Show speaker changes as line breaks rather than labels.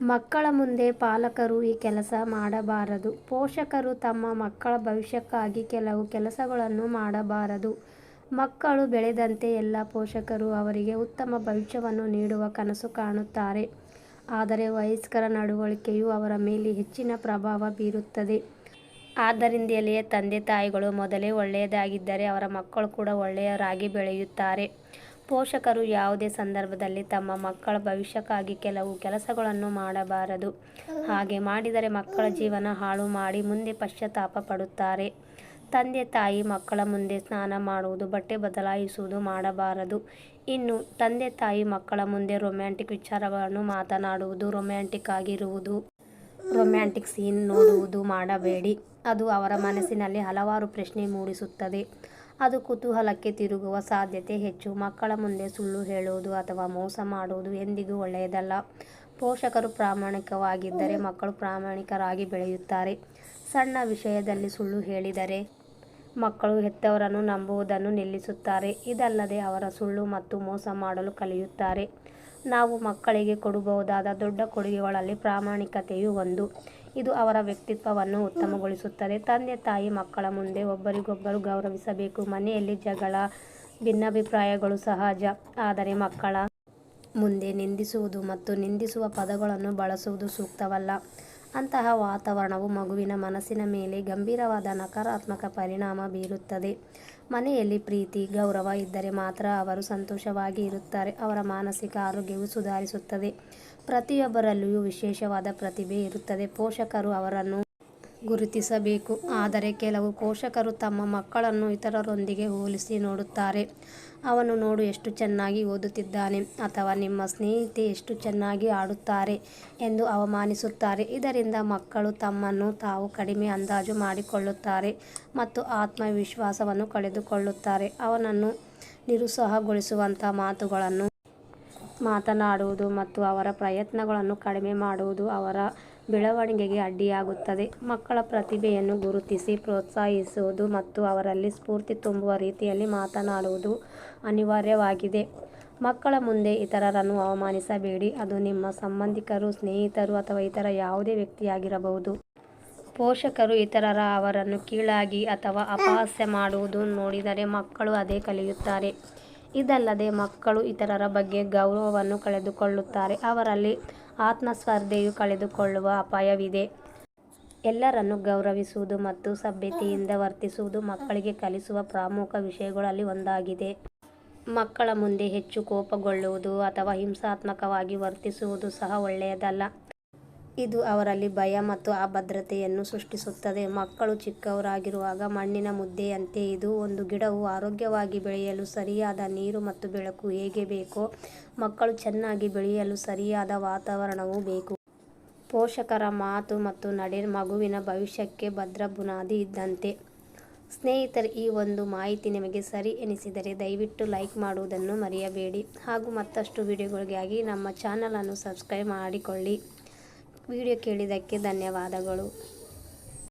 ಮಕ್ಕಳ ಮುಂದೆ ಪಾಲಕರು ಈ ಕೆಲಸ ಮಾಡಬಾರದು. ಪೋಷಕರು ತಮ್ಮ ಮಕ್ಕಳ ಭವಿಷ್ಯಕ್ಕಾಗಿ ಕೆಲವು ಕೆಲಸಗಳನ್ನು ಮಾಡಬಾರದು. ಮಕ್ಕಳು ಬೆಳೆದಂತೆ ಎಲ್ಲ ಪೋಷಕರು ಅವರಿಗೆ ಉತ್ತಮ ಭವಿಷ್ಯವನ್ನು ನೀಡುವ ಕನಸು ಕಾಣುತ್ತಾರೆ. ಆದರೆ ವಯಸ್ಕರ ನಡವಳಿಕೆಯು ಅವರ ಮೇಲೆ ಹೆಚ್ಚಿನ ಪ್ರಭಾವ ಬೀರುತ್ತದೆ. ಆದ್ದರಿಂದಲೇ ತಂದೆ-ತಾಯಿಗಳು ಮೊದಲೇ ಒಳ್ಳೆಯದಾಗಿದ್ದರೆ ಅವರ ಮಕ್ಕಳು ಕೂಡ ಒಳ್ಳೆಯವರಾಗಿ ಬೆಳೆಯುತ್ತಾರೆ. ಪೋಷಕರು ಯಾವುದೇ ಸಂದರ್ಭದಲ್ಲಿ ತಮ್ಮ ಮಕ್ಕಳ ಭವಿಷ್ಯಕ್ಕಾಗಿ ಕೆಲವು ಕೆಲಸಗಳನ್ನು ಮಾಡಬಾರದು. ಹಾಗೆ ಮಾಡಿದರೆ ಮಕ್ಕಳ ಜೀವನ ಹಾಳು ಮಾಡಿ ಮುಂದೆ ಪಶ್ಚಾತ್ತಾಪ ಪಡುತ್ತಾರೆ. ತಂದೆ-ತಾಯಿ ಮಕ್ಕಳ ಮುಂದೆ ಸ್ನಾನ ಮಾಡುವುದು, ಬಟ್ಟೆ ಬದಲಾಯಿಸುವುದು ಮಾಡಬಾರದು. ಇನ್ನು ತಂದೆ-ತಾಯಿ ಮಕ್ಕಳ ಮುಂದೆ ರೊಮ್ಯಾಂಟಿಕ್ ವಿಚಾರಗಳನ್ನು ಮಾತನಾಡುವುದು, ರೊಮ್ಯಾಂಟಿಕ್ ಆಗಿರುವುದು, ರೊಮ್ಯಾಂಟಿಕ್ ಸೀನ್ ನೋಡುವುದು ಮಾಡಬೇಡಿ. ಅದು ಅವರ ಮನಸ್ಸಿನಲ್ಲಿ ಹಲವಾರು ಪ್ರಶ್ನೆ ಮೂಡಿಸುತ್ತದೆ. ಅದು ಕುತೂಹಲಕ್ಕೆ ತಿರುಗುವ ಸಾಧ್ಯತೆ ಹೆಚ್ಚು. ಮಕ್ಕಳ ಮುಂದೆ ಸುಳ್ಳು ಹೇಳುವುದು ಅಥವಾ ಮೋಸ ಮಾಡುವುದು ಎಂದಿಗೂ ಒಳ್ಳೆಯದಲ್ಲ. ಪೋಷಕರು ಪ್ರಾಮಾಣಿಕವಾಗಿದ್ದರೆ ಮಕ್ಕಳು ಪ್ರಾಮಾಣಿಕರಾಗಿ ಬೆಳೆಯುತ್ತಾರೆ. ಸಣ್ಣ ವಿಷಯದಲ್ಲಿ ಸುಳ್ಳು ಹೇಳಿದರೆ ಮಕ್ಕಳು ಹೆತ್ತವರನ್ನು ನಂಬುವುದನ್ನು ನಿಲ್ಲಿಸುತ್ತಾರೆ. ಇದಲ್ಲದೆ ಅವರ ಸುಳ್ಳು ಮತ್ತು ಮೋಸ ಮಾಡಲು ಕಲಿಯುತ್ತಾರೆ. ನಾವು ಮಕ್ಕಳಿಗೆ ಕೊಡಬಹುದಾದ ದೊಡ್ಡ ಕೊಡುಗೆಗಳಲ್ಲಿ ಪ್ರಾಮಾಣಿಕತೆಯೂ ಒಂದು. ಇದು ಅವರ ವ್ಯಕ್ತಿತ್ವವನ್ನು ಉತ್ತಮಗೊಳಿಸುತ್ತದೆ. ತಂದೆ-ತಾಯಿ ಮಕ್ಕಳ ಮುಂದೆ ಒಬ್ಬರಿಗೊಬ್ಬರು ಗೌರವಿಸಬೇಕು. ಮನೆಯಲ್ಲಿ ಜಗಳ, ಭಿನ್ನಾಭಿಪ್ರಾಯಗಳು ಸಹಜ. ಆದರೆ ಮಕ್ಕಳ ಮುಂದೆ ನಿಂದಿಸುವುದು ಮತ್ತು ನಿಂದಿಸುವ ಪದಗಳನ್ನು ಬಳಸುವುದು ಸೂಕ್ತವಲ್ಲ. ಅಂತಹ ವಾತಾವರಣವು ಮಗುವಿನ ಮನಸ್ಸಿನ ಮೇಲೆ ಗಂಭೀರವಾದ ನಕಾರಾತ್ಮಕ ಪರಿಣಾಮ ಬೀರುತ್ತದೆ. ಮನೆಯಲ್ಲಿ ಪ್ರೀತಿ, ಗೌರವ ಇದ್ದರೆ ಮಾತ್ರ ಅವರು ಸಂತೋಷವಾಗಿ ಇರುತ್ತಾರೆ. ಅವರ ಮಾನಸಿಕ ಆರೋಗ್ಯವು ಸುಧಾರಿಸುತ್ತದೆ. ಪ್ರತಿಯೊಬ್ಬರಲ್ಲಿಯೂ ವಿಶೇಷವಾದ ಪ್ರತಿಭೆ ಇರುತ್ತದೆ. ಪೋಷಕರು ಅವರನ್ನು ಗುರುತಿಸಬೇಕು. ಆದರೆ ಕೆಲವು ಪೋಷಕರು ತಮ್ಮ ಮಕ್ಕಳನ್ನು ಇತರರೊಂದಿಗೆ ಹೋಲಿಸಿ ನೋಡುತ್ತಾರೆ. ಅವನು ನೋಡು ಎಷ್ಟು ಚೆನ್ನಾಗಿ ಓದುತ್ತಿದ್ದಾನೆ ಅಥವಾ ನಿಮ್ಮ ಸ್ನೇಹಿತೆ ಎಷ್ಟು ಚೆನ್ನಾಗಿ ಆಡುತ್ತಾರೆ ಎಂದು ಅವಮಾನಿಸುತ್ತಾರೆ. ಇದರಿಂದ ಮಕ್ಕಳು ತಮ್ಮನ್ನು ತಾವು ಕಡಿಮೆ ಅಂದಾಜು ಮಾಡಿಕೊಳ್ಳುತ್ತಾರೆ ಮತ್ತು ಆತ್ಮವಿಶ್ವಾಸವನ್ನು ಕಳೆದುಕೊಳ್ಳುತ್ತಾರೆ. ಅವನನ್ನು ನಿರುತ್ಸಾಹಗೊಳಿಸುವಂಥ ಮಾತುಗಳನ್ನು ಮಾತನಾಡುವುದು ಮತ್ತು ಅವರ ಪ್ರಯತ್ನಗಳನ್ನು ಕಡಿಮೆ ಮಾಡುವುದು ಅವರ ಬೆಳವಣಿಗೆಗೆ ಅಡ್ಡಿಯಾಗುತ್ತದೆ. ಮಕ್ಕಳ ಪ್ರತಿಭೆಯನ್ನು ಗುರುತಿಸಿ ಪ್ರೋತ್ಸಾಹಿಸುವುದು ಮತ್ತು ಅವರಲ್ಲಿ ಸ್ಫೂರ್ತಿ ತುಂಬುವ ರೀತಿಯಲ್ಲಿ ಮಾತನಾಡುವುದು ಅನಿವಾರ್ಯವಾಗಿದೆ. ಮಕ್ಕಳ ಮುಂದೆ ಇತರರನ್ನು ಅವಮಾನಿಸಬೇಡಿ. ಅದು ನಿಮ್ಮ ಸಂಬಂಧಿಕರು, ಸ್ನೇಹಿತರು ಅಥವಾ ಇತರ ಯಾವುದೇ ವ್ಯಕ್ತಿಯಾಗಿರಬಹುದು. ಪೋಷಕರು ಇತರರ ಅವರನ್ನು ಕೀಳಾಗಿ ಅಥವಾ ಅಪಹಾಸ್ಯ ಮಾಡುವುದು ನೋಡಿದರೆ ಮಕ್ಕಳು ಅದೇ ಕಲಿಯುತ್ತಾರೆ. ಇದಲ್ಲದೆ ಮಕ್ಕಳು ಇತರರ ಬಗ್ಗೆ ಗೌರವವನ್ನು ಕಳೆದುಕೊಳ್ಳುತ್ತಾರೆ. ಅವರಲ್ಲಿ ಆತ್ಮಸ್ಪರ್ಧೆಯು ಕಳೆದುಕೊಳ್ಳುವ ಅಪಾಯವಿದೆ. ಎಲ್ಲರನ್ನು ಗೌರವಿಸುವುದು ಮತ್ತು ಸಭ್ಯತೆಯಿಂದ ವರ್ತಿಸುವುದು ಮಕ್ಕಳಿಗೆ ಕಲಿಸುವ ಪ್ರಮುಖ ವಿಷಯಗಳಲ್ಲಿ ಒಂದಾಗಿದೆ. ಮಕ್ಕಳ ಮುಂದೆ ಹೆಚ್ಚು ಕೋಪಗೊಳ್ಳುವುದು ಅಥವಾ ಹಿಂಸಾತ್ಮಕವಾಗಿ ವರ್ತಿಸುವುದು ಸಹ ಒಳ್ಳೆಯದಲ್ಲ. ಇದು ಅವರಲ್ಲಿ ಭಯ ಮತ್ತು ಅಭದ್ರತೆಯನ್ನು ಸೃಷ್ಟಿಸುತ್ತದೆ. ಮಕ್ಕಳು ಚಿಕ್ಕವರಾಗಿರುವಾಗ ಮಣ್ಣಿನ ಮುದ್ದೆಯಂತೆ. ಇದು ಒಂದು ಗಿಡವು ಆರೋಗ್ಯವಾಗಿ ಬೆಳೆಯಲು ಸರಿಯಾದ ನೀರು ಮತ್ತು ಬೆಳಕು ಹೇಗೆ ಬೇಕೋ, ಮಕ್ಕಳು ಚೆನ್ನಾಗಿ ಬೆಳೆಯಲು ಸರಿಯಾದ ವಾತಾವರಣವೂ ಬೇಕು. ಪೋಷಕರ ಮಾತು ಮತ್ತು ನಡೆ ಮಗುವಿನ ಭವಿಷ್ಯಕ್ಕೆ ಭದ್ರ ಬುನಾದಿ ಇದ್ದಂತೆ. ಸ್ನೇಹಿತರೆ, ಈ ಒಂದು ಮಾಹಿತಿ ನಿಮಗೆ ಸರಿ ಎನಿಸಿದರೆ ದಯವಿಟ್ಟು ಲೈಕ್ ಮಾಡುವುದನ್ನು ಮರೆಯಬೇಡಿ. ಹಾಗೂ ಮತ್ತಷ್ಟು ವಿಡಿಯೋಗಳಿಗಾಗಿ ನಮ್ಮ ಚಾನಲನ್ನು ಸಬ್ಸ್ಕ್ರೈಬ್ ಮಾಡಿಕೊಳ್ಳಿ. ವಿಡಿಯೋ ಕೇಳಿದ್ದಕ್ಕೆ ಧನ್ಯವಾದಗಳು.